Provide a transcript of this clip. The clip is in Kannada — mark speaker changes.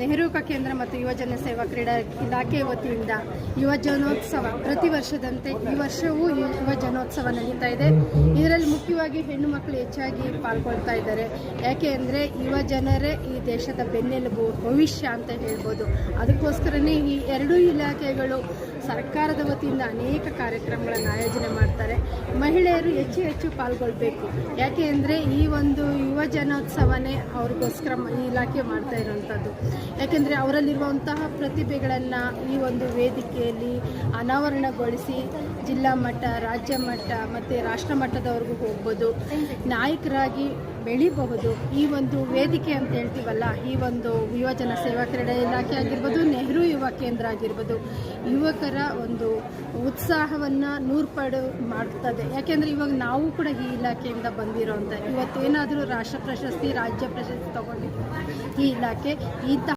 Speaker 1: ನೆಹರು ಯುವಕ ಕೇಂದ್ರ ಮತ್ತು ಯುವಜನ ಸೇವಾ ಕ್ರೀಡಾ ಇಲಾಖೆ ವತಿಯಿಂದ ಯುವಜನೋತ್ಸವ ಪ್ರತಿ ವರ್ಷದಂತೆ ಈ ವರ್ಷವೂ ಈ ಯುವ ಜನೋತ್ಸವ ನಡೀತಾ ಇದೆ. ಇದರಲ್ಲಿ ಮುಖ್ಯವಾಗಿ ಹೆಣ್ಣು ಮಕ್ಕಳು ಹೆಚ್ಚಾಗಿ ಪಾಲ್ಗೊಳ್ತಾ ಇದ್ದಾರೆ. ಯಾಕೆ ಅಂದರೆ ಯುವ ಜನರೇ ಈ ದೇಶದ ಬೆನ್ನೆಲುಬು, ಭವಿಷ್ಯ ಅಂತ ಹೇಳ್ಬೋದು. ಅದಕ್ಕೋಸ್ಕರನೇ ಈ ಎರಡೂ ಇಲಾಖೆಗಳು ಸರ್ಕಾರದ ವತಿಯಿಂದ ಅನೇಕ ಕಾರ್ಯಕ್ರಮಗಳನ್ನು ಆಯೋಜನೆ ಮಾಡ್ತಾರೆ. ಮಹಿಳೆಯರು ಹೆಚ್ಚು ಹೆಚ್ಚು ಪಾಲ್ಗೊಳ್ಬೇಕು. ಯಾಕೆ ಅಂದರೆ ಈ ಒಂದು ಯುವ ಜನೋತ್ಸವನೇ ಅವ್ರಿಗೋಸ್ಕರ ಈ ಇಲಾಖೆ ಮಾಡ್ತಾ ಇರೋವಂಥದ್ದು. ಯಾಕೆಂದರೆ ಅವರಲ್ಲಿರುವಂತಹ ಪ್ರತಿಭೆಗಳನ್ನು ಈ ಒಂದು ವೇದಿಕೆಯಲ್ಲಿ ಅನಾವರಣಗೊಳಿಸಿ ಜಿಲ್ಲಾ ಮಟ್ಟ, ರಾಜ್ಯ ಮಟ್ಟ ಮತ್ತು ರಾಷ್ಟ್ರ ಮಟ್ಟದವರೆಗೂ ಹೋಗ್ಬೋದು. ನಾಯಕರಾಗಿ ಬೆಳಿಬಹುದು. ಈ ಒಂದು ವೇದಿಕೆ ಅಂತ ಹೇಳ್ತೀವಲ್ಲ, ಈ ಒಂದು ಯುವಜನ ಸೇವಾ ಕ್ರೀಡೆ ಇಲಾಖೆ ಆಗಿರ್ಬೋದು, ನೆಹರು ಯುವ ಕೇಂದ್ರ ಆಗಿರ್ಬೋದು, ಯುವಕರ ಒಂದು ಉತ್ಸಾಹವನ್ನು ನೂರ್ಪಡು ಮಾಡ್ತದೆ. ಯಾಕೆಂದರೆ ಇವಾಗ ನಾವು ಕೂಡ ಈ ಇಲಾಖೆಯಿಂದ ಬಂದಿರೋಂಥ ಇವತ್ತೇನಾದರೂ ರಾಷ್ಟ್ರ ಪ್ರಶಸ್ತಿ, ರಾಜ್ಯ ಪ್ರಶಸ್ತಿ ತಗೊಂಡಿದ್ದೀವಿ. ಈ ಇಲಾಖೆ ಇಂತಹ